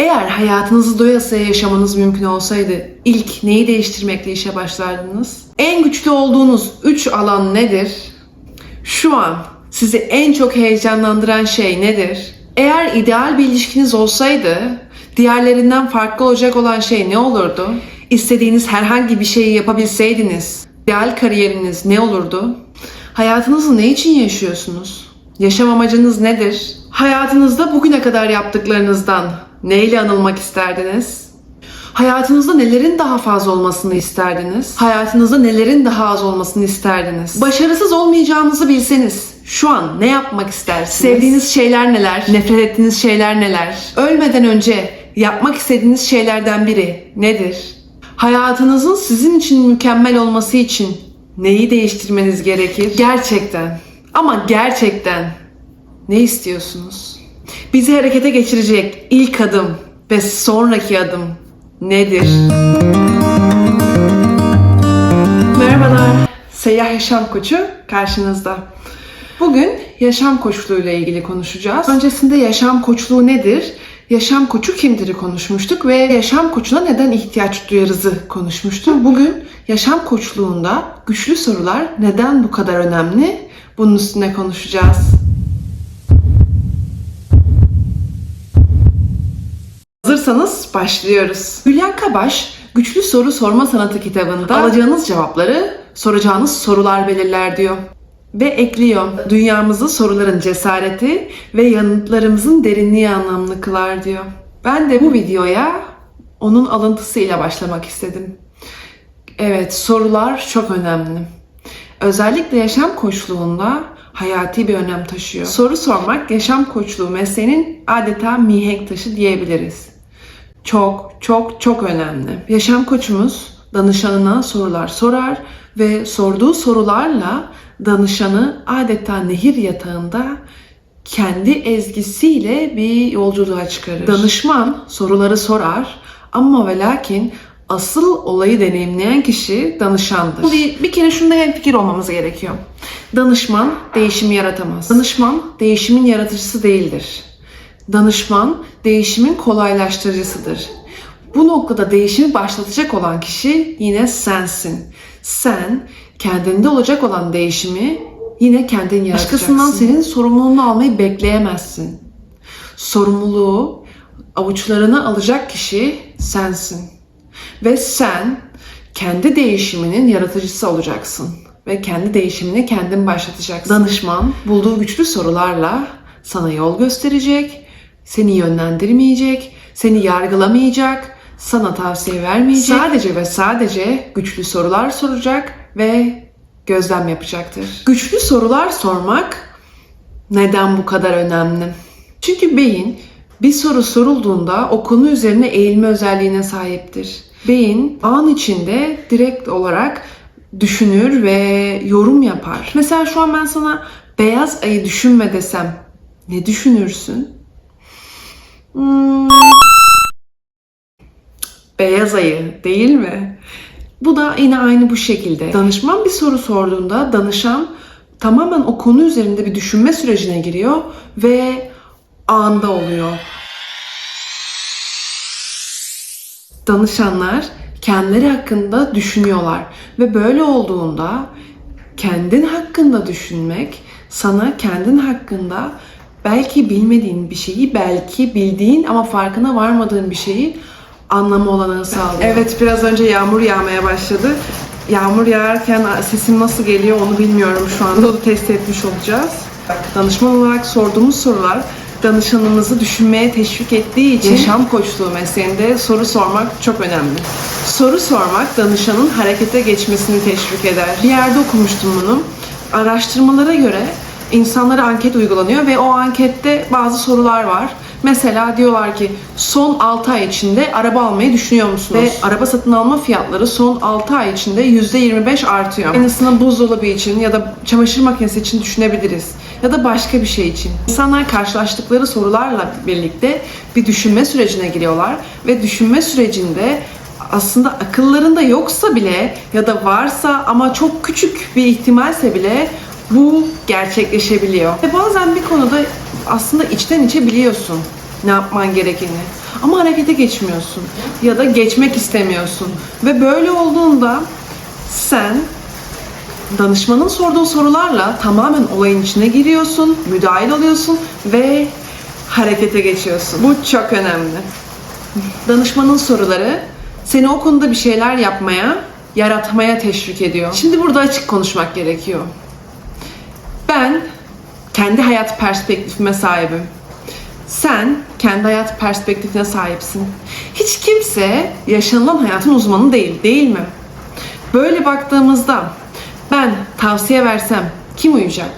Eğer hayatınızı doyasıya yaşamanız mümkün olsaydı ilk neyi değiştirmekle işe başlardınız? En güçlü olduğunuz 3 alan nedir? Şu an sizi en çok heyecanlandıran şey nedir? Eğer ideal bir ilişkiniz olsaydı diğerlerinden farklı olacak olan şey ne olurdu? İstediğiniz herhangi bir şeyi yapabilseydiniz ideal kariyeriniz ne olurdu? Hayatınızı ne için yaşıyorsunuz? Yaşam amacınız nedir? Hayatınızda bugüne kadar yaptıklarınızdan neyle anılmak isterdiniz? Hayatınızda nelerin daha fazla olmasını isterdiniz? Hayatınızda nelerin daha az olmasını isterdiniz? Başarısız olmayacağınızı bilseniz şu an ne yapmak istersiniz? Sevdiğiniz şeyler neler? Nefret ettiğiniz şeyler neler? Ölmeden önce yapmak istediğiniz şeylerden biri nedir? Hayatınızın sizin için mükemmel olması için neyi değiştirmeniz gerekir? Gerçekten ama gerçekten ne istiyorsunuz? Bizi harekete geçirecek ilk adım ve sonraki adım nedir? Merhabalar, Seyyah Yaşam Koçu karşınızda. Bugün yaşam koçluğuyla ilgili konuşacağız. Öncesinde yaşam koçluğu nedir? Yaşam koçu kimdir'i konuşmuştuk ve yaşam koçuna neden ihtiyaç duyarızı konuşmuştuk. Bugün yaşam koçluğunda güçlü sorular neden bu kadar önemli? Bunun üstüne konuşacağız. Hazırsanız başlıyoruz. Hülya Kabaş, Güçlü Soru Sorma Sanatı kitabında alacağınız cevapları soracağınız sorular belirler diyor. Ve ekliyor, dünyamızı soruların cesareti ve yanıtlarımızın derinliği anlamlı kılar diyor. Ben de bu videoya onun alıntısıyla başlamak istedim. Evet, sorular çok önemli. Özellikle yaşam koçluğunda hayati bir önem taşıyor. Soru sormak yaşam koçluğu mesleğinin adeta mihenk taşı diyebiliriz. Çok çok çok önemli. Yaşam koçumuz danışanına sorular sorar ve sorduğu sorularla danışanı adeta nehir yatağında kendi ezgisiyle bir yolculuğa çıkarır. Danışman soruları sorar ama ve lakin asıl olayı deneyimleyen kişi danışandır. Bir, bir kere şunda hemfikir olmamız gerekiyor. Danışman değişimi yaratamaz. Danışman değişimin yaratıcısı değildir. Danışman değişimin kolaylaştırıcısıdır. Bu noktada değişimi başlatacak olan kişi yine sensin. Sen kendinde olacak olan değişimi yine kendin yaratacaksın. Başkasından senin sorumluluğunu almayı bekleyemezsin. Sorumluluğu avuçlarına alacak kişi sensin. Ve sen kendi değişiminin yaratıcısı olacaksın. Ve kendi değişimini kendin başlatacaksın. Danışman bulduğu güçlü sorularla sana yol gösterecek, seni yönlendirmeyecek, seni yargılamayacak, sana tavsiye vermeyecek. Sadece ve sadece güçlü sorular soracak ve gözlem yapacaktır. Güçlü sorular sormak neden bu kadar önemli? Çünkü beyin bir soru sorulduğunda o konu üzerine eğilme özelliğine sahiptir. Beyin an içinde direkt olarak düşünür ve yorum yapar. Mesela şu an ben sana beyaz ayı düşünme desem ne düşünürsün? Hmm, beyaz ayı değil mi? Bu da yine aynı bu şekilde. Danışman bir soru sorduğunda danışan tamamen o konu üzerinde bir düşünme sürecine giriyor ve anda oluyor. Danışanlar kendileri hakkında düşünüyorlar ve böyle olduğunda kendin hakkında düşünmek sana kendin hakkında belki bilmediğin bir şeyi, belki bildiğin ama farkına varmadığın bir şeyi anlamı olanağı sağlıyor. Evet biraz önce yağmur yağmaya başladı. Yağmur yağarken sesim nasıl geliyor onu bilmiyorum şu anda. Onu test etmiş olacağız. Danışman olarak sorduğumuz sorular danışanımızı düşünmeye teşvik ettiği için yaşam koçluğu mesleğinde soru sormak çok önemli. Soru sormak danışanın harekete geçmesini teşvik eder. Bir yerde okumuştum bunu. Araştırmalara göre insanlara anket uygulanıyor ve o ankette bazı sorular var. Mesela diyorlar ki son 6 ay içinde araba almayı düşünüyor musunuz? Ve araba satın alma fiyatları son 6 ay içinde %25 artıyor. Aynısını buzdolabı için ya da çamaşır makinesi için düşünebiliriz. Ya da başka bir şey için. İnsanlar karşılaştıkları sorularla birlikte bir düşünme sürecine giriyorlar ve düşünme sürecinde aslında akıllarında yoksa bile ya da varsa ama çok küçük bir ihtimalse bile bu gerçekleşebiliyor. Ve bazen bir konuda aslında içten içe biliyorsun ne yapman gerekeni. Ama harekete geçmiyorsun ya da geçmek istemiyorsun. Ve böyle olduğunda sen danışmanın sorduğu sorularla tamamen olayın içine giriyorsun, müdahil oluyorsun ve harekete geçiyorsun. Bu çok önemli. Danışmanın soruları seni o konuda bir şeyler yapmaya, yaratmaya teşvik ediyor. Şimdi burada açık konuşmak gerekiyor. Ben kendi hayat perspektifime sahibim. Sen kendi hayat perspektifine sahipsin. Hiç kimse yaşanılan hayatın uzmanı değil, değil mi? Böyle baktığımızda ben tavsiye versem kim uyacak?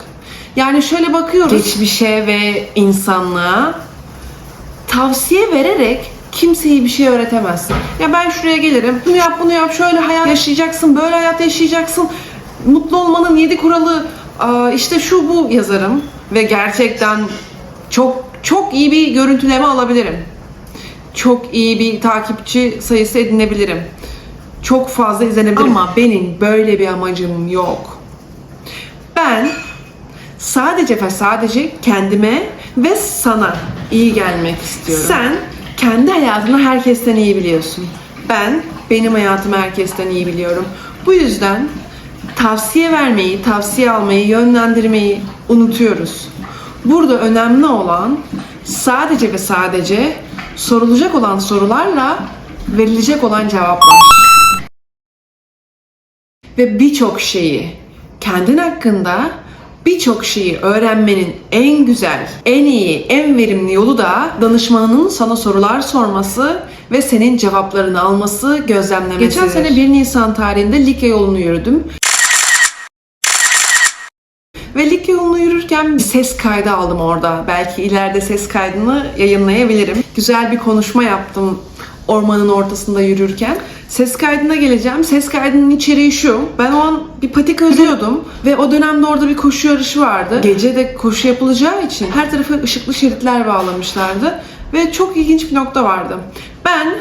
Yani şöyle bakıyoruz geçmişe ve insanlığa tavsiye vererek kimseye bir şey öğretemezsin. Ya ben şuraya gelirim, bunu yap bunu yap, şöyle hayat yaşayacaksın, böyle hayat yaşayacaksın. Mutlu olmanın yedi kuralı, işte şu bu yazarım ve gerçekten çok çok iyi bir görüntüleme alabilirim. Çok iyi bir takipçi sayısı edinebilirim. Çok fazla izlenebilirim. Ama benim böyle bir amacım yok. Ben sadece ve sadece kendime ve sana iyi gelmek istiyorum. Sen kendi hayatını herkesten iyi biliyorsun. Ben benim hayatımı herkesten iyi biliyorum. Bu yüzden tavsiye vermeyi, tavsiye almayı, yönlendirmeyi unutuyoruz. Burada önemli olan sadece ve sadece sorulacak olan sorularla verilecek olan cevaplar. Ve birçok şeyi kendin hakkında birçok şeyi öğrenmenin en güzel, en iyi, en verimli yolu da danışmanının sana sorular sorması ve senin cevaplarını alması, gözlemlemesidir. Geçen sene 1 Nisan tarihinde Likya yolunu yürüdüm. Likya yolunu yürürken bir ses kaydı aldım orada. Belki ileride ses kaydını yayınlayabilirim. Güzel bir konuşma yaptım ormanın ortasında yürürken. Ses kaydına geleceğim. Ses kaydının içeriği şu. Ben o an bir patik özlüyordum ve o dönemde orada bir koşu yarışı vardı. Gece de koşu yapılacağı için her tarafı ışıklı şeritler bağlamışlardı ve çok ilginç bir nokta vardı. Ben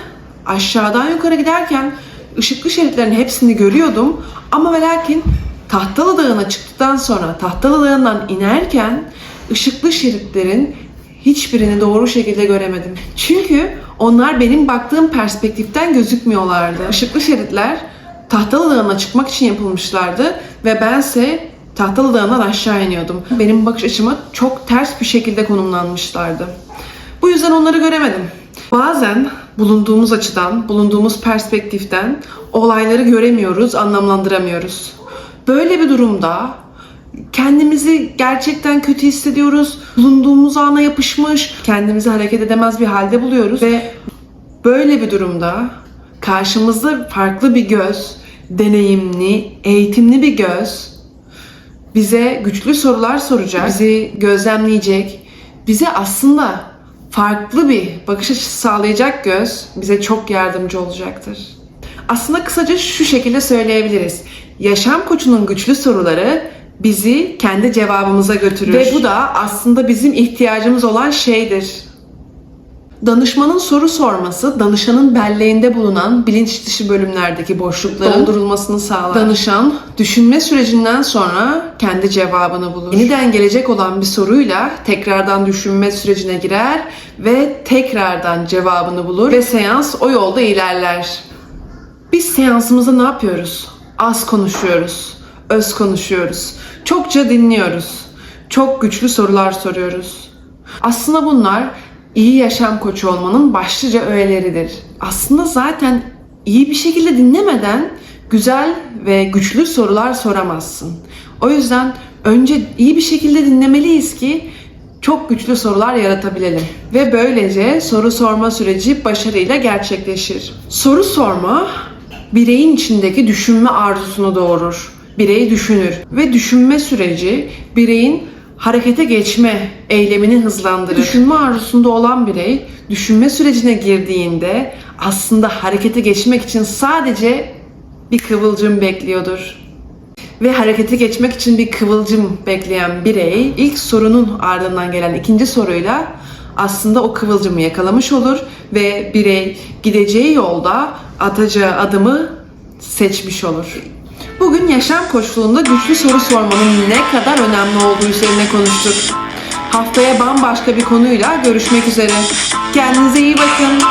aşağıdan yukarı giderken ışıklı şeritlerin hepsini görüyordum ama ve lakin Tahtalı Dağı'na çıktıktan sonra Tahtalı Dağı'ndan inerken ışıklı şeritlerin hiçbirini doğru şekilde göremedim. Çünkü onlar benim baktığım perspektiften gözükmüyorlardı. Işıklı şeritler Tahtalı Dağı'na çıkmak için yapılmışlardı ve bense Tahtalı Dağı'ndan aşağı iniyordum. Benim bakış açıma çok ters bir şekilde konumlanmışlardı. Bu yüzden onları göremedim. Bazen bulunduğumuz açıdan, bulunduğumuz perspektiften olayları göremiyoruz, anlamlandıramıyoruz. Böyle bir durumda kendimizi gerçekten kötü hissediyoruz. Bulunduğumuz ana yapışmış, kendimizi hareket edemez bir halde buluyoruz ve böyle bir durumda karşımızda farklı bir göz, deneyimli, eğitimli bir göz bize güçlü sorular soracak, bizi gözlemleyecek, bize aslında farklı bir bakış açısı sağlayacak göz bize çok yardımcı olacaktır. Aslında kısaca şu şekilde söyleyebiliriz. Yaşam koçunun güçlü soruları bizi kendi cevabımıza götürür. Ve bu da aslında bizim ihtiyacımız olan şeydir. Danışmanın soru sorması, danışanın belleğinde bulunan bilinç dışı bölümlerdeki boşlukların doldurulmasını sağlar. Danışan, düşünme sürecinden sonra kendi cevabını bulur. Yeniden gelecek olan bir soruyla tekrardan düşünme sürecine girer ve tekrardan cevabını bulur ve seans o yolda ilerler. Biz seansımızda ne yapıyoruz? Az konuşuyoruz, öz konuşuyoruz, çokça dinliyoruz, çok güçlü sorular soruyoruz. Aslında bunlar iyi yaşam koçu olmanın başlıca öğeleridir. Aslında zaten iyi bir şekilde dinlemeden güzel ve güçlü sorular soramazsın. O yüzden önce iyi bir şekilde dinlemeliyiz ki çok güçlü sorular yaratabilelim. Ve böylece soru sorma süreci başarıyla gerçekleşir. Soru sorma bireyin içindeki düşünme arzusunu doğurur. Birey düşünür ve düşünme süreci bireyin harekete geçme eylemini hızlandırır. Düşünme arzusunda olan birey düşünme sürecine girdiğinde aslında harekete geçmek için sadece bir kıvılcım bekliyordur. Ve harekete geçmek için bir kıvılcım bekleyen birey ilk sorunun ardından gelen ikinci soruyla aslında o kıvılcımı yakalamış olur ve birey gideceği yolda atacağı adımı seçmiş olur. Bugün yaşam koçluğunda güçlü soru sormanın ne kadar önemli olduğu üzerine konuştuk. Haftaya bambaşka bir konuyla görüşmek üzere. Kendinize iyi bakın.